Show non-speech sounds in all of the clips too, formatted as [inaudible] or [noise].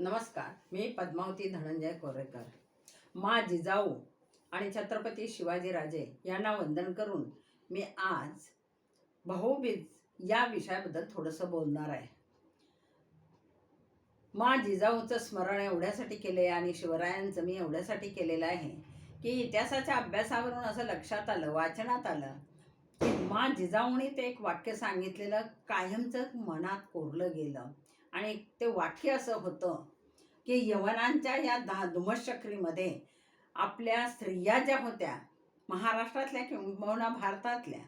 नमस्कार मी पद्मावती धनंजय कोरेकर. मा जिजाऊ आणि छत्रपती शिवाजीराजे यांना वंदन करून मी आज भाऊबीज या विषयाबद्दल थोडंसं बोलणार आहे. मा जिजाऊचं स्मरण एवढ्यासाठी केले आणि शिवरायांचं मी एवढ्यासाठी केलेलं आहे की इतिहासाच्या अभ्यासावरून असं लक्षात आलं वाचनात आलं की मा जिजाऊने ते एक वाक्य सांगितलेलं कायमचं मनात कोरलं गेलं. आणि ते वाक्य असं होतं की यवनांच्या या दहा धुमश्चक्रीमध्ये आपल्या स्त्रिया ज्या होत्या महाराष्ट्रातल्या किंबहुना भारतातल्या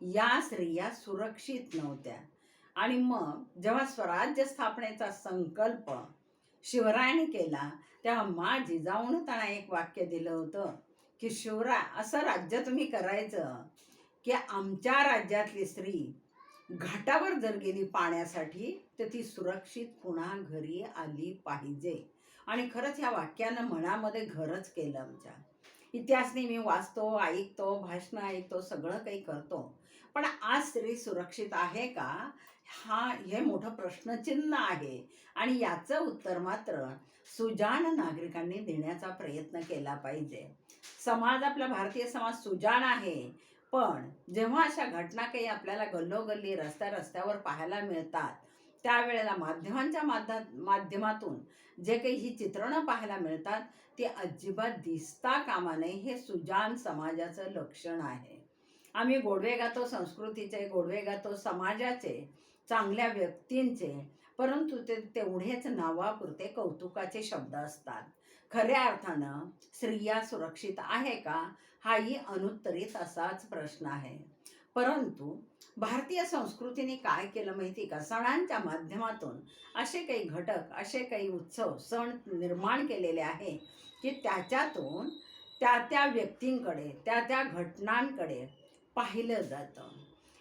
या स्त्रिया सुरक्षित नव्हत्या. आणि मग जेव्हा स्वराज्य स्थापनेचा संकल्प शिवरायाने केला तेव्हा मा जिजाऊन त्यांना एक वाक्य दिलं होतं की शिवराय असं राज्य तुम्ही करायचं की आमच्या राज्यातली स्त्री घाटावर जर गेली पाण्यासाठी तर ती सुरक्षित पुन्हा घरी आली पाहिजे. आणि खरंच ह्या वाक्यानं मनामध्ये घरच केलं आमच्या. इतिहास मी वाचतो ऐकतो भाषणं ऐकतो सगळं काही करतो. पण आज स्त्री सुरक्षित आहे का? हा हे मोठं प्रश्नचिन्ह आहे. आणि याचं उत्तर मात्र सुजाण नागरिकांनी देण्याचा प्रयत्न केला पाहिजे. समाज आपला भारतीय समाज सुजाण आहे. पण जेव्हा अशा घटना काही आपल्याला गल्लोगल्ली रस्त्या रस्त्यावर पाहायला मिळतात त्यावेळेला माध्यमांच्या माध्या माध्यमातून जे काही ही चित्रणं पाहायला मिळतात ती अजिबात दिसता कामा नये हे सुजान समाजाचं लक्षण आहे. आम्ही गोडवे गातो संस्कृतीचे गोडवे गातो समाजाचे चांगल्या व्यक्तींचे परंतु ते तेवढेच नावापुरते कौतुकाचे शब्द असतात. खऱ्या अर्थानं स्त्रिया सुरक्षित आहे का? हाही अनुत्तरित असाच प्रश्न आहे. परंतु भारतीय संस्कृतीने काय केलं माहिती का? सणांच्या माध्यमातून असे काही घटक असे काही उत्सव सण निर्माण केलेले आहे की त्याच्यातून त्या त्या व्यक्तींकडे त्या त्या घटनांकडे पाहिलं जातं.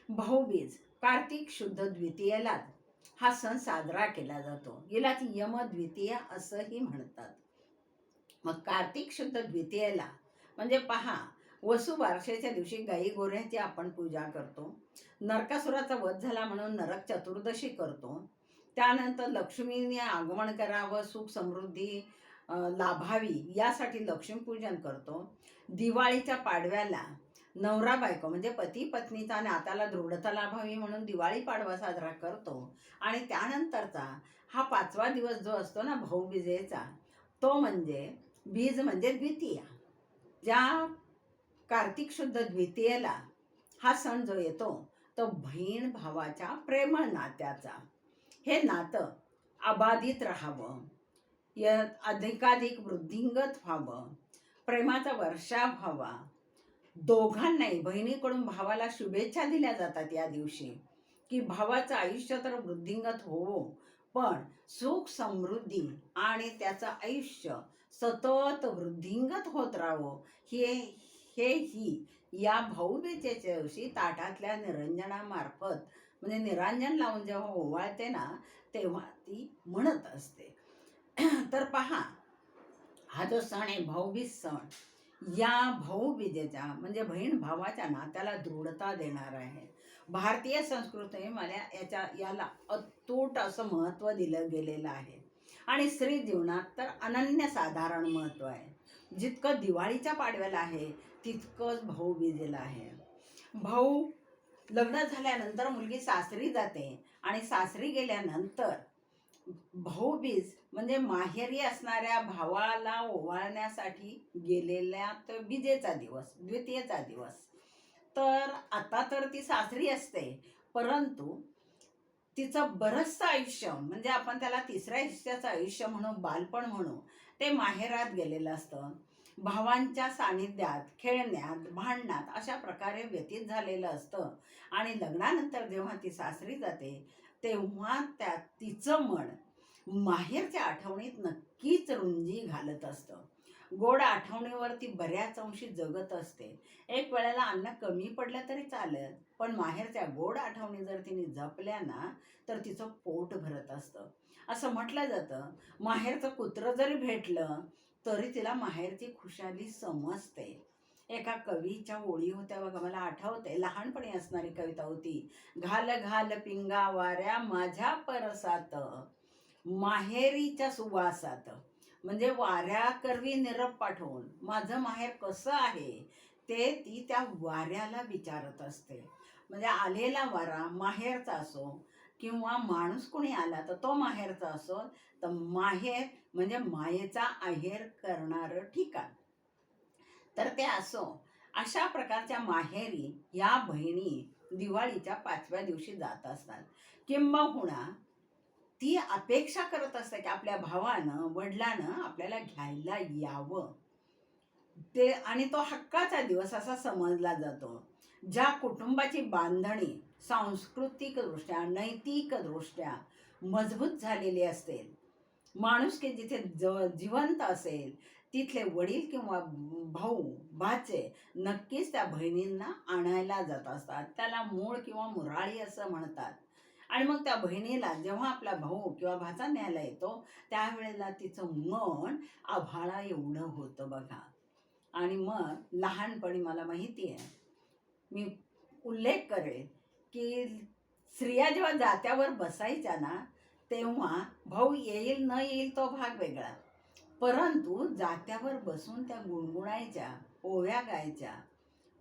भाऊबीज कार्तिक शुद्ध द्वितीयेला हा सण साजरा केला जातो. यम यमद्वितीय असंही म्हणतात. मग कार्तिक शुद्ध द्वितीयेला म्हणजे पहा वसु बारशेच्या दिवशी गाई गोऱ्याची आपण पूजा करतो. नरकासुराचा वध झाला म्हणून नरक चतुर्दशी करतो. त्यानंतर लक्ष्मीने आगमन करावं सुख समृद्धी लाभावी यासाठी लक्ष्मीपूजन करतो. दिवाळीच्या पाडव्याला नवरा बायको म्हणजे पती पत्नीचा नाताला दृढता लाभावी म्हणून दिवाळी पाडवा साजरा करतो. आणि त्यानंतरचा हा पाचवा दिवस जो असतो ना भाऊबीजेचा तो म्हणजे बीज म्हणजे द्वितीया. ज्या कार्तिक शुद्ध द्वितीयेला हा सण जो येतो तो बहीण भावाच्या प्रेमळ नात्याचा. हे नातं अबाधित राहावं य अधिकाधिक वृद्धिंगत व्हावं प्रेमाचा वर्षा व्हावा. दोघांनाही बहिणीकडून भावाला शुभेच्छा दिल्या जातात या दिवशी की भावाचं आयुष्य तर वृद्धिंगत होवो पण सुख समृद्धी आणि त्याचं आयुष्य सतत वृद्धिंगत होत राहावं हे हे ही या भाऊबीजेच्या दिवशी ताटातल्या निरंजनामार्फत म्हणजे निरांजन लावून जेव्हा ओवाळते ना तेव्हा ती म्हणत असते. तर पहा हा जो सण आहे भाऊबीज सण या भाऊबीजेचा म्हणजे बहीण भावाच्या नात्याला दृढता देणार आहे. भारतीय संस्कृती मला याच्या याला अतूट असं महत्त्व दिलं गेलेलं आहे. आणि स्त्री जीवनात तर अनन्यसाधारण महत्त्व आहे. जितकं दिवाळीच्या पाडव्याला आहे तितकंच भाऊबीजेला आहे. भाऊ लग्न झाल्यानंतर मुलगी सासरी जाते आणि सासरी गेल्यानंतर भाऊबीज म्हणजे माहेरी असणाऱ्या भावाला ओवाळण्यासाठी गेलेल्या तर बीजेचा दिवस द्वितीयचा दिवस. तर आता तर ती सासरी असते परंतु तिचं बरंचसं आयुष्य म्हणजे आपण त्याला तिसऱ्या हिस्स्याचं आयुष्य म्हणू बालपण म्हणू ते माहेरात गेलेलं असतं. भावांच्या सानिध्यात खेळण्यात भांडणात अशा प्रकारे व्यतीत झालेलं असतं. आणि लग्नानंतर जेव्हा ती सासरी जाते तेव्हा त्या तिचं मन माहेरच्या आठवणीत नक्कीच रुंजी घालत असतं. गोड आठवणीवर ती बऱ्याच अंशी जगत असते. एक वेळेला अन्न कमी पडलं तरी चालत पण माहेरच्या गोड आठवणी जर तिने जपल्या ना तर तिचं पोट भरत असतं. असं म्हटलं जातं माहेरचं कुत्रं जरी भेटलं तरी तिला माहेरची खुशाली समजते. एका कवीच्या ओळी होत्या बघा मला आठवते. लहानपणी असणारी कविता होती घाल घाल पिंगा वाऱ्या माझ्या परसात माहेरीच्या सुवासात. म्हणजे वाऱ्याकरवी निरप पाठवून माझं माहेर कसं आहे ते ती त्या वाऱ्याला विचारत असते. म्हणजे आलेला वारा माहेरचा असो किंवा माणूस कोणी आला तर तो माहेरचा असो तर माहेर म्हणजे मायेचा आहेर करणारं ठिकाण. तर ते असो अशा प्रकारच्या माहेरी या बहिणी दिवाळीच्या पाचव्या दिवशी जात असतात. किंबहुना ती अपेक्षा करत असते की आपल्या भावानं वडिलानं आपल्याला घ्यायला यावं. ते आणि तो हक्काचा दिवस असा समजला जातो ज्या कुटुंबाची बांधणी सांस्कृतिकदृष्ट्या नैतिकदृष्ट्या मजबूत झालेली असते. माणूस की जिथे ज जिवंत असेल तिथले वडील किंवा भाऊ भाचे नक्कीच त्या बहिणींना आणायला जात असतात. त्याला मूळ किंवा मुराळी असं म्हणतात. आणि मग त्या बहिणीला जेव्हा आपला भाऊ किंवा भाचा न्यायला येतो त्यावेळेला तिचं मन आभाळा एवढं होतं बघा. आणि मग लहानपणी मला माहिती आहे मी उल्लेख करेन की स्त्रिया जेव्हा जात्यावर बसायच्या ना तेव्हा भाऊ येईल न येईल तो भाग वेगळा. परंतु जात्यावर बसून त्या गुणगुणायच्या ओव्या गायच्या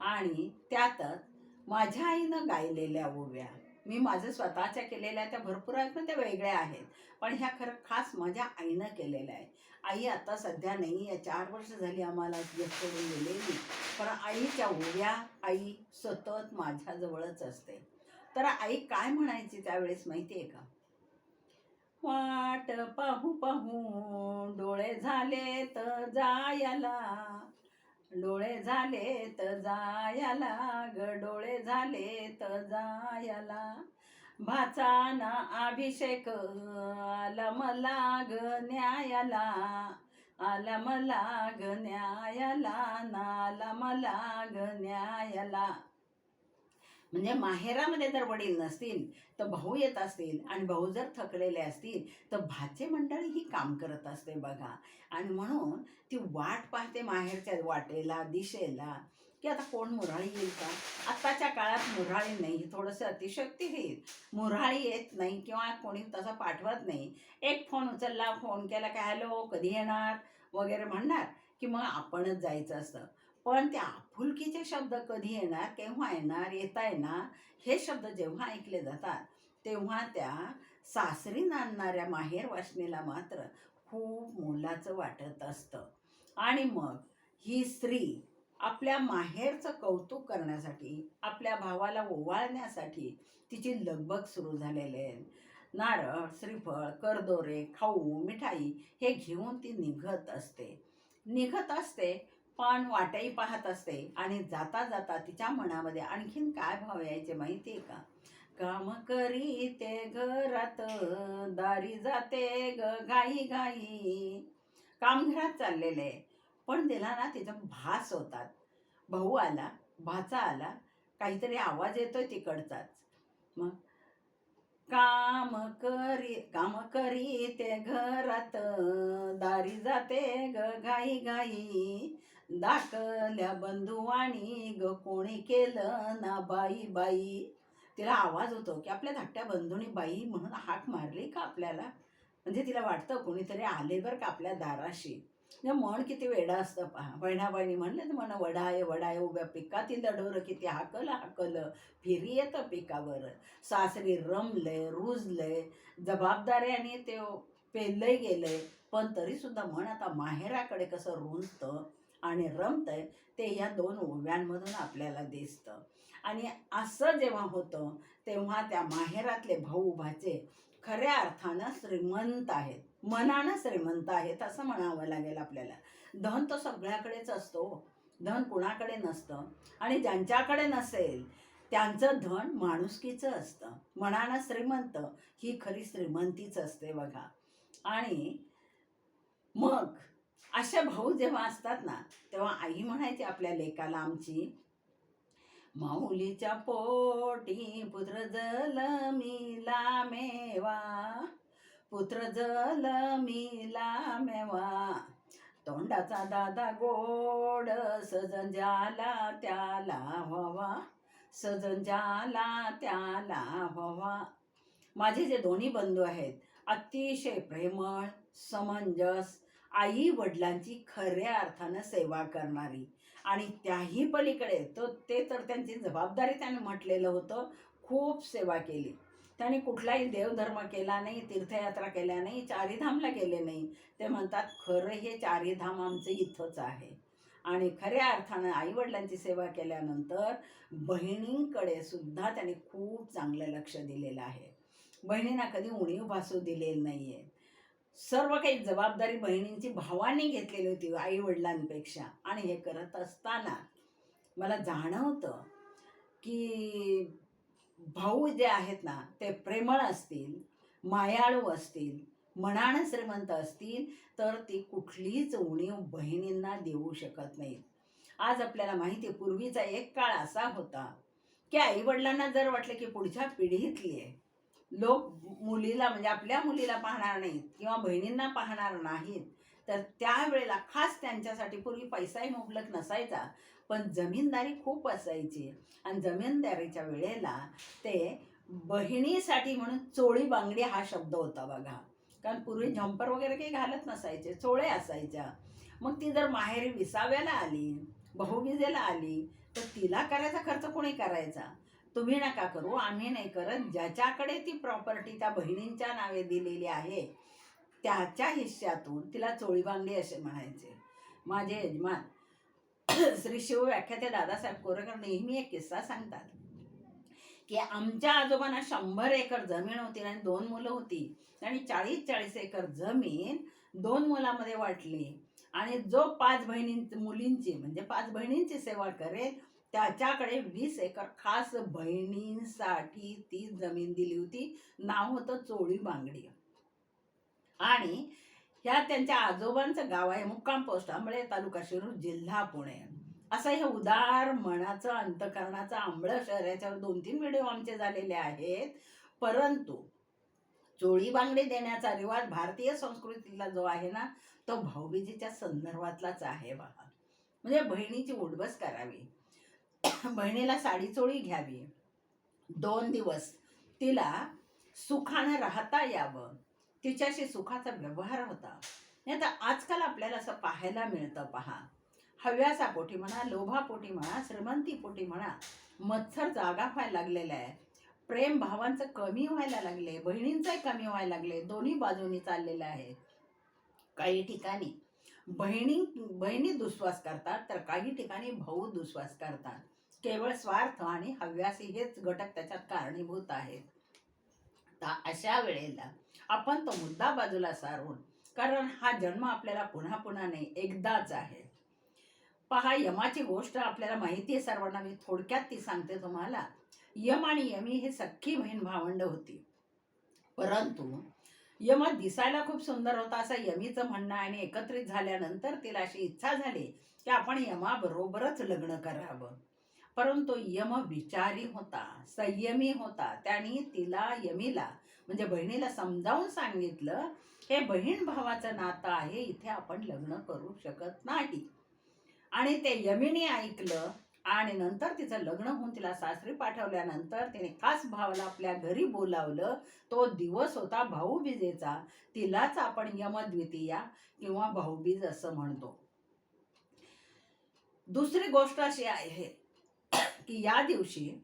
आणि त्यातच माझ्या आईनं गायलेल्या ओव्या. मी माझं स्वतःच्या केलेल्या त्या भरपूर आहेत पण त्या वेगळ्या आहेत. पण ह्या खरं खास माझ्या आईनं केलेल्या आहे आई आता सध्या नाही आहे चार वर्ष झाली आम्हाला जग सोडून गेलेली. पण आईच्या ओव्या आई सतत माझ्याजवळच असते. तर आई काय म्हणायची त्यावेळेस माहिती आहे का? वाट पाहू पाहू डोळे झाले तर जायला. डोळे झाले तर जायला ग डोळे झाले तर जायला. भाचाना अभिषेक आलम लाग न्यायाला आलम लाग न्यायाला नालम लाग न्यायाला. म्हणजे माहेरामध्ये जर वडील नसतील तर भाऊ येत असतील आणि भाऊ जर थकलेले असतील तर भाचे मंडळी ही काम करत असते बघा. आणि म्हणून ती वाट पाहते माहेरच्या वाटेला दिशेला. की आता कोण मुराळी येईल का? आत्ताच्या काळात मुराळी नाही थोडंसं अतिशक्ती होईल मुराळी येत नाही किंवा कोणी तसं पाठवत नाही. एक फोन उचलला फोन केला काय हॅलो कधी येणार? वगैरे म्हणणार की मग आपणच जायचं असतं. पण त्या आपुलकीचे शब्द कधी येणार केव्हा येणार येता येणार हे शब्द जेव्हा ऐकले जातात तेव्हा त्या सासरी नांदणाऱ्या माहेर वासनेला मात्र खूप मोलाचं वाटत असतं. आणि मग ही स्त्री आपल्या माहेरचं कौतुक करण्यासाठी आपल्या भावाला ओवाळण्यासाठी तिची लगबग सुरू झालेली आहे. नारळ श्रीफळ करदोरे खाऊ मिठाई हे घेऊन ती निघत असते. निघत असते पण वाटही पाहत असते आणि जाता जाता तिच्या मनामध्ये आणखीन काय भाव यायचे माहिती आहे का? काम करी ते घरात दारी जाते ग घाई घाई. काम घरात चाललेले पण त्याला ना तिथं भास होतात. भाऊ आला भाचा आला काहीतरी आवाज येतोय तिकडचाच. मग काम करी काम करी ते घरात दारी जाते ग घाई घाई. दाखल्या बंधुवाणी ग कोणी केलं ना बाई बाई. तिला आवाज होतो की आपल्या धाकट्या बंधूनी बाई म्हणून हाक मारली का आपल्याला? म्हणजे तिला वाटतं कोणीतरी आले बरं का आपल्या दाराशी. मन किती वेडा असतं पहा. बहिणाबाईनी म्हणलं तर म्हणा वडाय वडाय उभ्या पिकातील दडोरं किती हाकल हाकल. फिरी येतं पिकावर. सासरी रमलंय रुजलंय जबाबदाऱ्याने ते पेललंय गेलंय. पण तरी सुद्धा मन आता माहेराकडे कसं रुजतं आणि रमतंय ते ह्या दोन ओव्यांमधून आपल्याला दिसतं. आणि असं जेव्हा होतं तेव्हा त्या माहेरातले भाऊ भाचे खऱ्या अर्थानं श्रीमंत आहेत. मनानं श्रीमंत आहेत असं म्हणावं लागेल आपल्याला. धन तर सगळ्याकडेच असतो हो. धन कुणाकडे नसतं आणि ज्यांच्याकडे नसेल त्यांचं धन माणुसकीचं असतं. मनानं श्रीमंत ही खरी श्रीमंतीच असते बघा. आणि मग अशा भाऊ जेव्हा असतात ना तेव्हा आई म्हणायची आपल्या लेकाला आमची माऊलीच्या पोटी पुत्र जलमी मेवा पुत्र जल मिला मेवा. तोंडाचा दादा गोड सजन झाला त्याला हवा सजन झाला त्याला हवा माझे जे दोन्ही बंधू आहेत अतिशय प्रेमळ समंजस आई वडिलांची खऱ्या अर्थानं सेवा करणारी. आणि त्याही पलीकडे तो ते तर त्यांची जबाबदारी त्याने म्हटलेलं होतं खूप सेवा केली. त्याने कुठलाही देवधर्म केला नाही तीर्थयात्रा केल्या नाही चारीधामला गेले नाही ते म्हणतात खरं हे चारीधाम आमचं इथंच आहे. आणि खऱ्या अर्थानं आईवडिलांची सेवा केल्यानंतर बहिणींकडे सुद्धा त्याने खूप चांगलं लक्ष दिलेलं आहे. बहिणींना कधी उणीव भासू दिलेली नाही आहे सर्व काही जबाबदारी बहिणींची भावाने घेतलेली होती आईवडिलांपेक्षा. आणि हे करत असताना मला जाणवतं की भाऊ जे आहेत ना ते प्रेमळ असतील मायाळू असतील मनानं श्रीमंत असतील तर ती कुठलीच उणीव बहिणींना देऊ शकत नाहीत आज आपल्याला माहिती पूर्वीचा एक काळ असा होता की आईवडिलांना जर वाटलं की पुढच्या पिढीतली आहे लोक मुलीला म्हणजे आपल्या मुलीला पाहणार नाहीत किंवा बहिणींना पाहणार नाहीत तर त्यावेळेला खास त्यांच्यासाठी पूर्वी पैसाही मुबलक नसायचा. पण जमीनदारी खूप असायची. आणि जमीनदारीच्या वेळेला ते बहिणीसाठी म्हणून चोळी बांगडी हा शब्द होता बघा. कारण पूर्वी झंपर वगैरे काही घालत नसायचे चोळे असायच्या. मग ती जर माहेरी विसाव्याला आली बहुविजेला आली तर तिला करायचा खर्च कोणी करायचा? तुम्ही नका करू आम्ही नाही करत. ज्याच्याकडे ती प्रॉपर्टी त्या बहिणींच्या नावे दिलेली आहे त्याच्या हिश्श्यातून तिला चोळी बांगडी असे म्हणायचे. माझे यजमान [coughs] श्री शिव व्याख्याते दादासाहेब कोरेकर नेहमी एक किस्सा सांगतात. की आमच्या आजोबांना शंभर एकर जमीन होती आणि दोन मुलं होती. आणि चाळीस चाळीस एकर जमीन दोन मुलामध्ये वाटली. आणि जो पाच बहिणी मुलींची म्हणजे पाच बहिणींची सेवा करेल त्याच्याकडे वीस एकर खास बहिणींसाठी ती जमीन दिली होती. नाव होतं चोळी बांगडी. आणि ह्या त्यांच्या आजोबांचं गाव आहे मुक्काम पोस्ट आंबळे तालुका शिरूर जिल्हा पुणे. असं हे उदार मनाचं अंतकरणाचं आंबळ शहर याच्यावर दोन तीन व्हिडिओ आमचे झालेले आहेत. परंतु चोळी बांगडी देण्याचा रिवाज भारतीय संस्कृतीतला जो आहे ना तो भाऊबीजेच्या संदर्भातलाच आहे बघा. म्हणजे बहिणीची उडबस करावी. बहिणीला साडी चोळी घ्यावी. दोन दिवस तिला सुखानं राहता यावं. तिच्याशी सुखाचा व्यवहार होता. नाही तर आजकाल आपल्याला असं पाहायला मिळतं पहा. हव्यासापोटी म्हणा लोभापोटी म्हणा श्रीमंतीपोटी म्हणा मत्सर जागा व्हायला लागलेला आहे प्रेम भावांचं कमी व्हायला लागले बहिणींचंही कमी व्हायला लागले दोन्ही बाजूनी चाललेलं आहे. काही ठिकाणी बहिणी बहिणी दुस्वास करतात तर काही ठिकाणी भाऊ दुस्वास करतात. केवळ स्वार्थ आणि हव्यासी हेच घटक त्याच्यात कारणीभूत आहेत. शकता अशा वेळेला आपण तो मुद्दा बाजूला सारून कारण हा जन्म आपल्याला पुन्हा पुन्हा नाही एकदाच आहे. पहा यमाची गोष्ट आपल्याला माहिती आहे सर्वांना मी थोडक्यात ती सांगते तुम्हाला. यम आणि यमी हे सख्खी बहीण भावंड होती. परंतु यम दिसायला खूप सुंदर होता असं यमीचं म्हणणं आणि एकत्रित झाल्यानंतर तिला अशी इच्छा झाली की आपण यमाबरोबरच लग्न करावं. परंतु यम विचारी होता संयमी होता. त्यांनी तिला यमीला म्हणजे बहिणीला समजावून सांगितलं हे बहीण भावाचं नातं आहे इथे आपण लग्न करू शकत नाही. आणि ते यमीने ऐकलं आणि नंतर तिचं लग्न होऊन तिला सासरी पाठवल्यानंतर तिने खास भावाला आपल्या घरी बोलावलं. तो दिवस होता भाऊबीजेचा. तिलाच आपण यमद्वितीया किंवा भाऊबीज असं म्हणतो. दुसरी गोष्ट अशी आहे की या दिवशी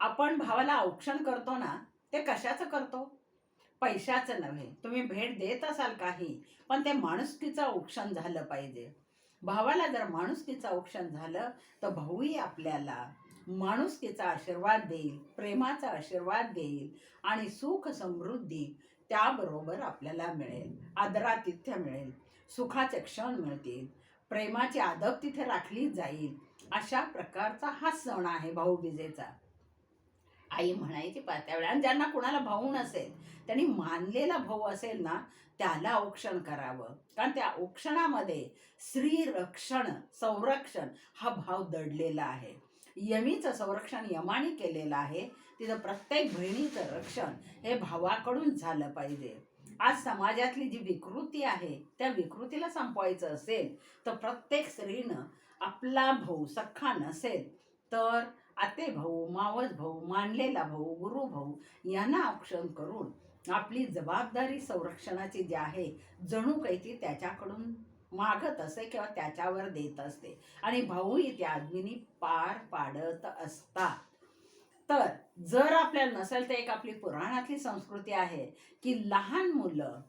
आपण भावाला औक्षण करतो ना ते कशाचं करतो? पैशाचं नव्हे. तुम्ही भेट देत असाल काही पण ते माणुसकीचं औक्षण झालं पाहिजे. भावाला जर माणुसकीचं औक्षण झालं तर भाऊही आपल्याला माणुसकीचा आशीर्वाद देईल प्रेमाचा आशीर्वाद देईल आणि सुख समृद्धी त्याबरोबर आपल्याला मिळेल. आदरातिथ्य मिळेल. सुखाचे क्षण मिळतील. प्रेमाची आदब तिथे राखली जाईल. अशा प्रकारचा हा सण आहे भाऊबीजेचा आई म्हणायची पा त्यावेळेला आणि ज्यांना कुणाला भाऊ नसेल त्यांनी मानलेला भाऊ असेल ना त्याला औक्षण करावं. कारण त्या औक्षणामध्ये स्त्री रक्षण संरक्षण हा भाव दडलेला आहे. यमीचं संरक्षण यमाने केलेलं आहे. तिचं प्रत्येक बहिणीचं रक्षण हे भावाकडून झालं पाहिजे. आज समाजातली जी विकृती आहे त्या विकृतीला संपवायचं असेल तर प्रत्येक स्त्रीनं आपला भाऊ सख्खा नसेल तर आते भाऊ मावस भाऊ मानलेला भाऊ गुरु भाऊ यांना औक्षण करून आपली जबाबदारी संरक्षणाची जी आहे जणू काही ती त्याच्याकडून मागत असे किंवा त्याच्यावर देत असते. आणि भाऊही त्या आदमीनी पार पाडत असतात. तर जर आपल्याला नसेल तर एक आपली पुराणातली संस्कृती आहे की लहान मुलं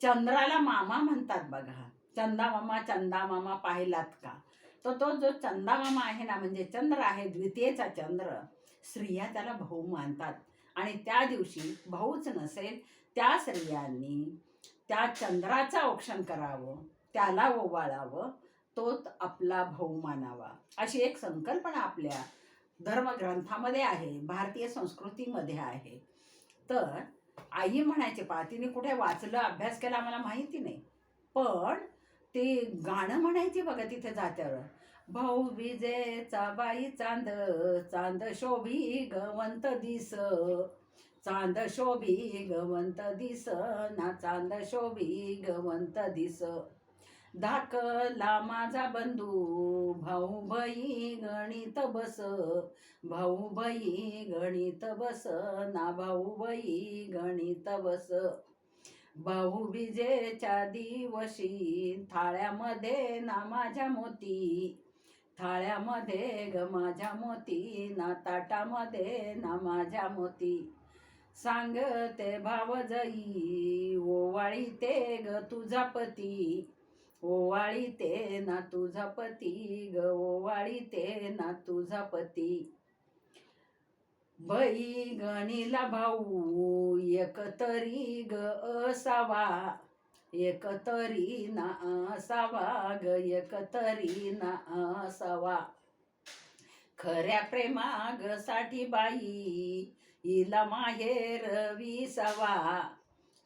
चंद्राला मामा म्हणतात बघा. चंदा मामा चंदा मामा पाहिलात का? तर तो जो चंदा मामा आहे ना म्हणजे चंद्र आहे द्वितीयचा चंद्र स्त्रिया त्याला भाऊ मानतात. आणि त्या दिवशी भाऊच नसेल त्या स्त्रियांनी त्या चंद्राचं औक्षण करावं त्याला ओवाळावं तोच आपला भाऊ मानावा. अशी एक संकल्पना आपल्या धर्मग्रंथामध्ये आहे भारतीय संस्कृतीमध्ये आहे. तर आई म्हणायचे पा तिने कुठे वाचलं अभ्यास केला आम्हाला माहिती नाही. पण ते गाणं म्हणायची बघा तिथे जात्यावर. भाऊ विजेचा बाई चांद चांद शोभी गवंत दिस. चांद शोभी गवंत दिस ना चांद शोभी गवंत दिस. धाकला माझा बंधू भाऊ बई गणित बस भाऊ बई गणित बस ना भाऊ बई गणित बस. भाऊबिजेच्या दिवशी थाळ्यामध्ये ना माझ्या मोती थाळ्यामध्ये ग माझ्या मोती ना ताटामध्ये ना माझ्या मोती. सांगते भावजई ओवाळी ते ग तुझा पती ओवाळी ते ना तुझा पती ग ओवाळी ते ना तुझा पती. बई गणीला भाऊ एकतरी ग असावा एकतरी ना असावा ग एकतरी ना असावा. खऱ्या प्रेमागसाठी बाई हिला माहेर विसावा.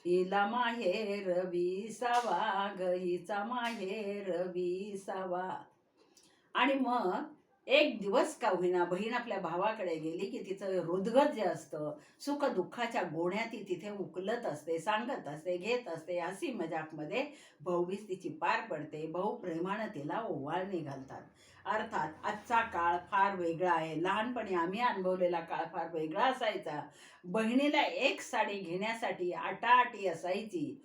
हिला माहेर विसावा गईचा हिचा माहेर विसावा. आणि मग एक दिवस का होईना बहीण आपल्या भावाकडे गेली की तिचं हृदगत जे असतं सुख दुःखाच्या गोण्या ती तिथे उकलत असते सांगत असते घेत असते हसी मजाकमध्ये भाऊबीज तिची पार पडते भाऊ प्रेमानं तिला ओवाळणी घालतात. अर्थात आजचा काळ फार वेगळा आहे. लहानपणी आम्ही अनुभवलेला काळ फार वेगळा असायचा. बहिणीला एक साडी घेण्यासाठी आटाआटी असायची.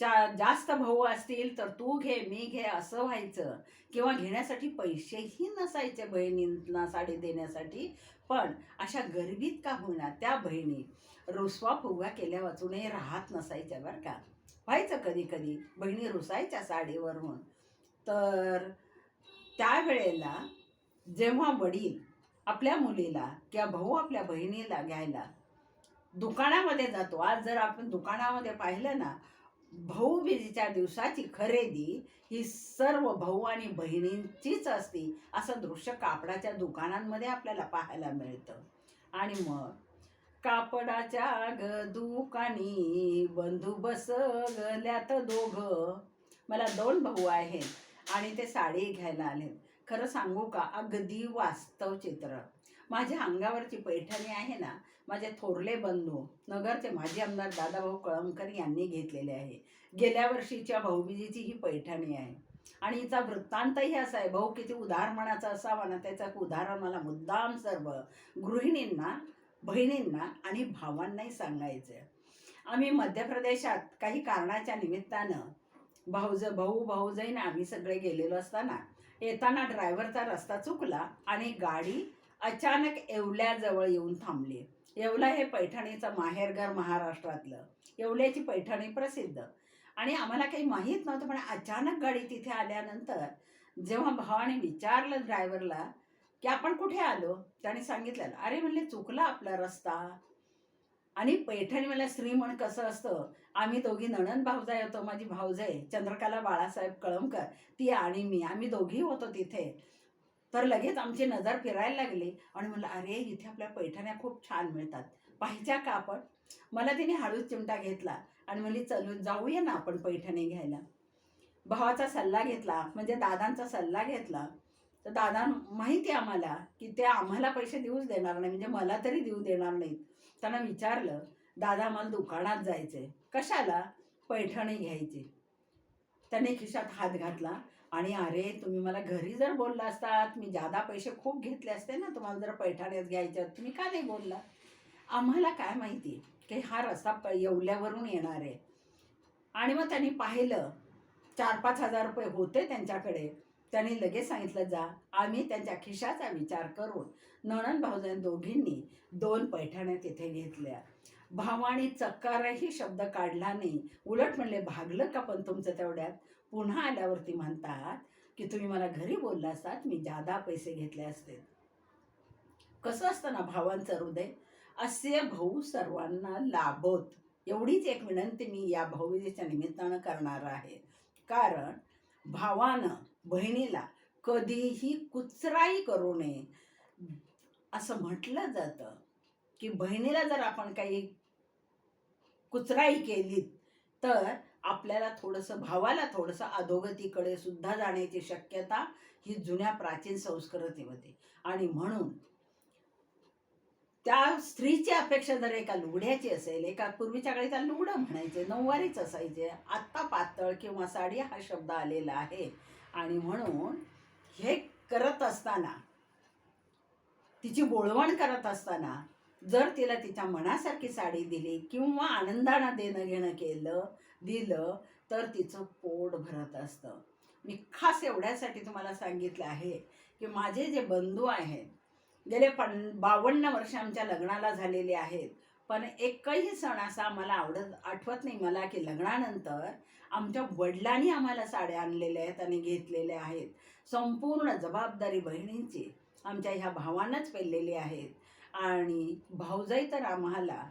जा जास्त भाऊ असतील तर तू घे मी घे असं व्हायचं. किंवा घेण्यासाठी पैसेही नसायचे बहिणींना साडी देण्यासाठी. पण अशा गरिबीत का होईना त्या बहिणी रुसवा फुगा केल्या वाचूनही राहत नसायच्या बरं का. व्हायचं कधी कधी बहिणी रुसायच्या साडीवरून. तर त्यावेळेला जेव्हा वडील आपल्या मुलीला किंवा भाऊ आपल्या बहिणीला घ्यायला दुकानामध्ये जातो. आज जर आपण दुकानामध्ये पाहिलं ना भाऊबीजेच्या दिवसाची खरेदी ही सर्व भाऊ आणि बहिणींचीच असती असं दृश्य कापडाच्या दुकानांमध्ये आपल्याला पाहायला मिळतं. आणि मग कापडाच्या ग दुकानी बंधू बस गल्यात दोघ. मला दोन भाऊ आहेत आणि ते साडी घ्यायला आले खरं सांगू का? अगदी वास्तव चित्र. माझ्या अंगावरची पैठणी आहे ना माझे थोरले बंधू नगरचे माजी आमदार दादाभाऊ कळमकर यांनी घेतलेले आहे. गेल्या वर्षीच्या भाऊबीजीची ही पैठणी आहे. आणि हिचा वृत्तांतही असा आहे भाऊ किती उदार मनाचा असावा ना त्याचं एक उदाहरण मला मुद्दाम सर्व गृहिणींना बहिणींना आणि भावांनाही सांगायचं आहे आम्ही मध्य प्रदेशात काही कारणाच्या निमित्तानं भाऊज भाऊ भाऊजाईन आम्ही सगळे गेलेलो असताना येताना ड्रायव्हरचा रस्ता चुकला आणि गाडी अचानक येवल्याजवळ येऊन थांबली. येवला हे पैठणीचं माहेरघर महाराष्ट्रातलं. येवल्याची पैठणी प्रसिद्ध. आणि आम्हाला काही माहीत नव्हतं पण अचानक गाडी तिथे आल्यानंतर जेव्हा भावाने विचारलं ड्रायव्हरला की आपण कुठे आलो त्याने सांगितलं अरे म्हणले चुकला आपला रस्ता. आणि पैठणी मला स्त्री म्हण कसं असतं? आम्ही दोघी नणन भाऊजाई होतो माझी भाऊजाई चंद्रकला बाळासाहेब कळमकर ती आणि मी आम्ही दोघी होतो तिथे. तर लगेच आमची नजर फिरायला लागली आणि म्हणलं अरे इथे आपल्या पैठण्या खूप छान मिळतात. पाहिच्या का आपण? मला तिने हळूच चिमटा घेतला आणि म्हणली चलून जाऊया ना आपण पैठणी घ्यायला. भावाचा सल्ला घेतला म्हणजे दादांचा सल्ला घेतला. तर दादा माहिती आम्हाला की ते आम्हाला पैसे देऊच देणार नाही म्हणजे मला तरी देऊ देणार नाहीत. त्यांना विचारलं दादा आम्हाला दुकानात जायचंय. कशाला? पैठणी घ्यायची. त्याने खिशात हात घातला आणि अरे तुम्ही मला घरी जर बोलला असतात मी जादा पैसे खूप घेतले असते ना तुम्हाला जर पैठण्यात घ्यायच्या तुम्ही का नाही बोलला? आम्हाला काय माहिती की हा रस्ता प येवल्यावरून येणार आहे. आणि मग त्यांनी पाहिलं चार पाच हजार रुपये होते त्यांच्याकडे. त्यांनी लगेच सांगितलं जा आम्ही त्यांच्या खिशाचा विचार करून नणन भाऊजन दोघींनी दोन पैठण्या तिथे घेतल्या. भावाने चक्कारही शब्द काढला नाही. उलट म्हणले भागलं का पण तुमचं तेवढ्यात? पुन्हा आल्यावरती म्हणतात की तुम्ही मला घरी बोलला असतात मी जादा पैसे घेतले असते. कसं असतं ना भावांचं हृदय? असे भाऊ सर्वांना लाभोत. एवढीच एक विनंती मी या भाऊबीजेच्या निमित्तानं करणार आहे. कारण भावानं बहिणीला कधीही कुचराई करू नये. असं म्हटलं जातं की बहिणीला जर आपण काही कुचराई केली तर आपल्याला थोडंसं भावाला थोडंसं अधोगतीकडे सुद्धा जाण्याची शक्यता ही जुन्या प्राचीन संस्कृतीमध्ये आणि म्हणून त्या स्त्रीची अपेक्षा जर एका लुगड्याची असेल एका पूर्वीच्या काळी त्या लुगडं म्हणायचे नऊवारीच असायचे आत्ता पातळ किंवा साडी हा शब्द आलेला आहे. आणि म्हणून हे करत असताना तिची बोळवण करत असताना जर तिला तिच्या मनासारखी साडी दिली किंवा आनंदानं देणं घेणं केलं दिलं तर तिचं पोट भरत असतं. मी खास एवढ्यासाठी तुम्हाला सांगितलं आहे की माझे जे बंधू आहेत गेले पण बावन्न वर्ष आमच्या लग्नाला झालेले आहेत पण एकही सण असा आम्हाला आवडत आठवत नाही मला की लग्नानंतर आमच्या वडिलांनी आम्हाला साड्या आणलेल्या आहेत आणि घेतलेल्या आहेत. संपूर्ण जबाबदारी बहिणींची आमच्या ह्या भावानंच पेललेली आहेत. आणि भाऊजाई तर आम्हाला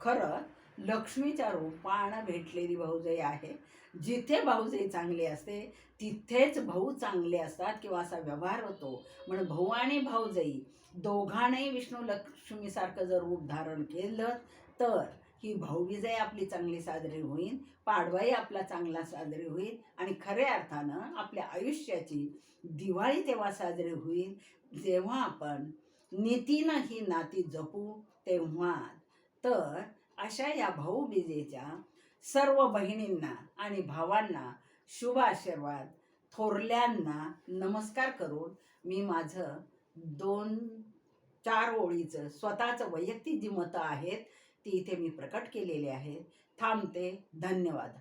खरं लक्ष्मीच्या रूपानं भेटलेली भाऊजाई आहे. जिथे भाऊजाई चांगली असते तिथेच भाऊ चांगले असतात किंवा असा व्यवहार होतो. म्हणून भाऊ आणि भाऊजाई दोघांनाही विष्णू लक्ष्मीसारखं जर रूप धारण केलं तर ही भाऊबीजही आपली चांगली साजरी होईल पाडवाही आपला चांगला साजरी होईल आणि खऱ्या अर्थानं आपल्या आयुष्याची दिवाळी तेव्हा साजरी होईल. जेव्हा आपण नीतीनं ही नाती जपू तेव्हा तर अशा या भाऊबीजेच्या सर्व बहिणींना आणि भावांना शुभ आशीर्वाद थोरल्यांना नमस्कार करून मी माझं दोन चार ओळीचं स्वतःचं वैयक्तिक जी मतं आहेत ती इथे मी प्रकट केलेली आहेत. थांबते. धन्यवाद.